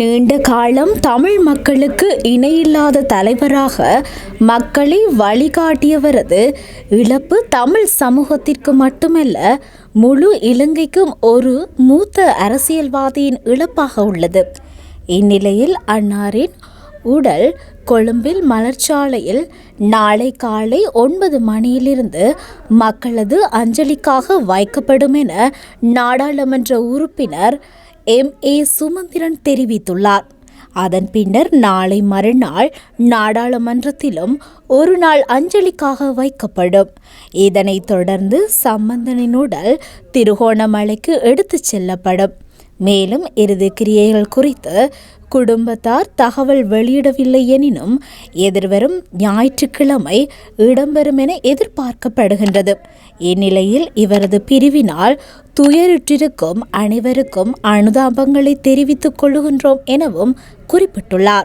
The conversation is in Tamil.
நீண்ட காலம் தமிழ் மக்களுக்கு இணையில்லாத தலைவராக மக்களை வழிகாட்டியவரது இழப்பு தமிழ் சமூகத்திற்கு மட்டுமல்ல முழு இலங்கைக்கும் ஒரு மூத்த அரசியல்வாதியின் இழப்பாக உள்ளது. இந்நிலையில் அன்னாரின் உடல் கொழும்பில் மலர்ச்சாலையில் நாளை காலை ஒன்பது மணியிலிருந்து மக்களது அஞ்சலிக்காக வைக்கப்படும் என நாடாளுமன்ற உறுப்பினர் எம். ஏ. சுமந்திரன் தெரிவித்துள்ளார். அதன் பின்னர் நாளை மறுநாள் நாடாளுமன்றத்திலும் ஒரு நாள் அஞ்சலிக்காக வைக்கப்படும். இதனைத் தொடர்ந்து சம்பந்தனின் உடல் திருகோணமலைக்கு எடுத்துச் செல்லப்படும். மேலும் இறுதி கிரியைகள் குறித்து குடும்பத்தார் தகவல் வெளியிடவில்லை எனினும் எதிர்வரும் ஞாயிற்றுக்கிழமை இடம்பெறும் என எதிர்பார்க்கப்படுகின்றது. இந்நிலையில் இவரது பிரிவினால் துயருற்றிருக்கும் அனைவருக்கும் அனுதாபங்களை தெரிவித்துக் கொள்ளுகின்றோம் எனவும் குறிப்பிட்டுள்ளார்.